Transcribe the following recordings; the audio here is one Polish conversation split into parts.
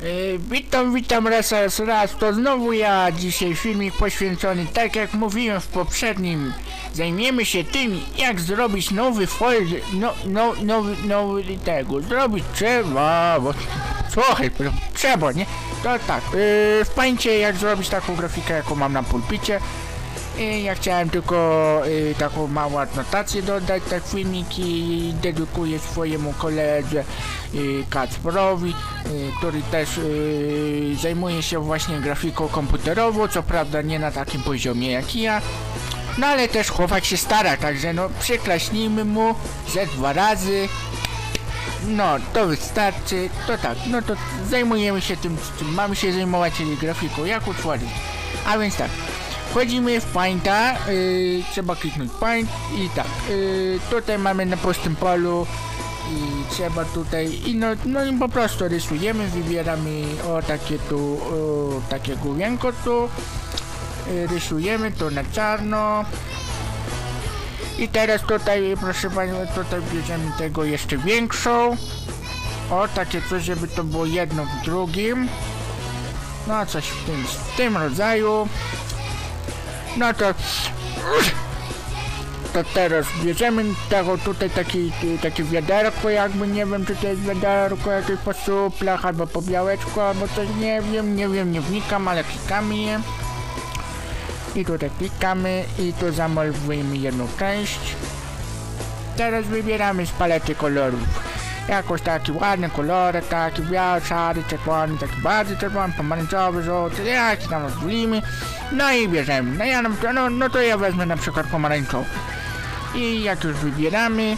E, witam, witam raz, raz, raz. To znowu ja. Dzisiaj filmik poświęcony, tak jak mówiłem w poprzednim. Zajmiemy się tym, jak zrobić nowy folder, no, no, nowy, nowy tego. Zrobić trzeba, bo słuchaj, trzeba, nie? To tak, e, w pańcie jak zrobić taką grafikę, jaką mam na pulpicie. I ja chciałem tylko y, taką małą adnotację dodać, tak filmiki dedykuję swojemu koledze y, Kacprowi, y, który też zajmuje się właśnie grafiką komputerową, co prawda nie na takim poziomie jak ja, no ale też chłopak się stara, także no przyklaśnijmy mu ze dwa razy. No, to wystarczy, to tak, no to zajmujemy się tym, czym mamy się zajmować, czyli grafiką, jak utworzyć. A więc tak, wchodzimy w Painta, yy, trzeba kliknąć Paint i tak, yy, tutaj mamy na pustym polu i trzeba tutaj, i no, no i po prostu rysujemy, wybieramy o takie tu, o, takie główienko tu, yy, rysujemy to na czarno. I teraz tutaj, proszę Pani, tutaj bierzemy tego jeszcze większą. O, takie coś, żeby to było jedno w drugim. No, coś w tym, w tym rodzaju. No to... To teraz bierzemy tego tutaj taki, takie wiaderko jakby, nie wiem czy to jest wiaderko jakieś po suplach albo po białeczku albo coś, nie wiem, nie wiem, nie wnikam, ale klikamy je. I tutaj klikamy i tu zamalowujemy jedną część. Teraz wybieramy z palety kolorów. Jakoś taki ładny kolorek, taki biały, szary, czerwony, taki bardzo czerwony, pomarańczowy, żółty, jaki tam rozwolimy. No i bierzemy. No, ja, no, no to ja wezmę na przykład pomarańczowy. I jak już wybieramy,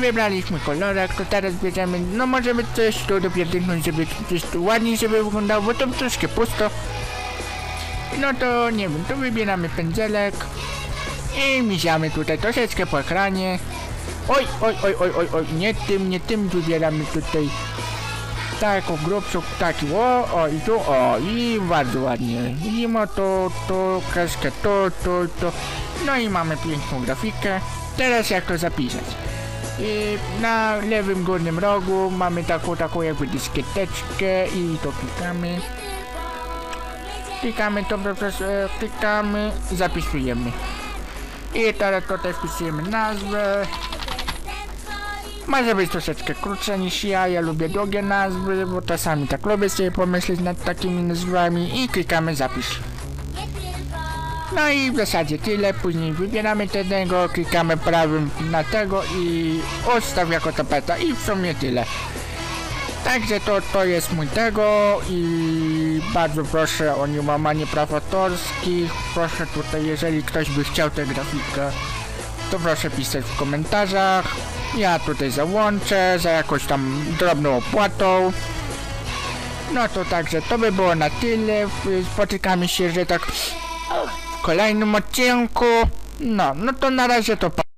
wybraliśmy kolorek, to teraz bierzemy, no możemy coś tu dopierdyknąć, żeby coś tu ładniej żeby wyglądało, bo to troszkę pusto. No to nie wiem, to wybieramy pędzelek i miziamy tutaj troszeczkę po ekranie. Oj, oj, oj, oj, oj, oj, nie tym, nie tym wybieramy tutaj taką grubszą, taki, o, o i tu, o i bardzo ładnie. Widzimy to, to, kreskę to, to, to. No i mamy piękną grafikę. Teraz jak to zapisać? I na lewym górnym rogu mamy taką, taką jakby dyskieteczkę i to klikamy. Klikamy to, e, klikamy, zapisujemy. I teraz tutaj wpisujemy nazwę. Może być troszeczkę krótsza niż ja, ja lubię długie nazwy, bo czasami tak lubię sobie pomyśleć nad takimi nazwami i klikamy zapisz. No i w zasadzie tyle, później wybieramy tego, klikamy prawym na tego i odstaw jako tapeta i w sumie tyle. Także to, to jest mój tego i bardzo proszę o niełamanie praw autorskich. Proszę tutaj, jeżeli ktoś by chciał tę grafikę, to proszę pisać w komentarzach. Ja tutaj załączę za jakąś tam drobną opłatą. No to także to by było na tyle. Spotykamy się, że tak w kolejnym odcinku. No, no to na razie to pa.